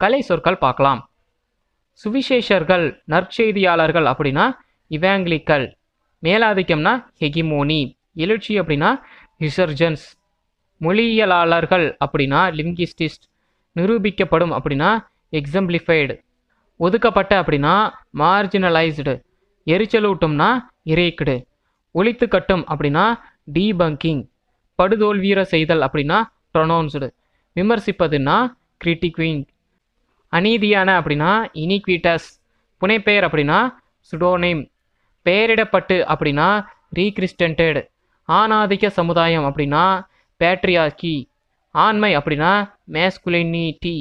கலை சொற்கள் பார்க்கலாம். சுவிசேஷர்கள் நற்செய்தியாளர்கள் அப்படின்னா இவாங்கிலிக்கல் மேலாதிக்கம்னா ஹெகிமோனி எழுச்சி அப்படின்னா ரிசர்ஜன்ஸ் மொழியியலாளர்கள் அப்படின்னா லிங்கிஸ்டிஸ்ட் நிரூபிக்கப்படும் அப்படின்னா எக்ஸம்பிளிஃபைடு ஒதுக்கப்பட்ட அப்படின்னா மார்ஜினலைஸ்டு எரிச்சலூட்டும்னா இரேக்குடு ஒழித்து கட்டும் அப்படின்னா டீபங்கிங் படுதோல்வீர செய்தல் அப்படின்னா ப்ரொனவுன்ஸ்டு விமர்சிப்பதுன்னா கிரிட்டிக்விங் அநீதியான அப்படின்னா இனிக்விட்டஸ் புனைப்பெயர் அப்படின்னா சுடோனேம் பெயரிடப்பட்டு அப்படின்னா ரீகிறிஸ்டன்டட் ஆணாதிக்க சமுதாயம் அப்படின்னா பேட்ரியாக்கி ஆண்மை அப்படின்னா மேஸ்குலினிட்டி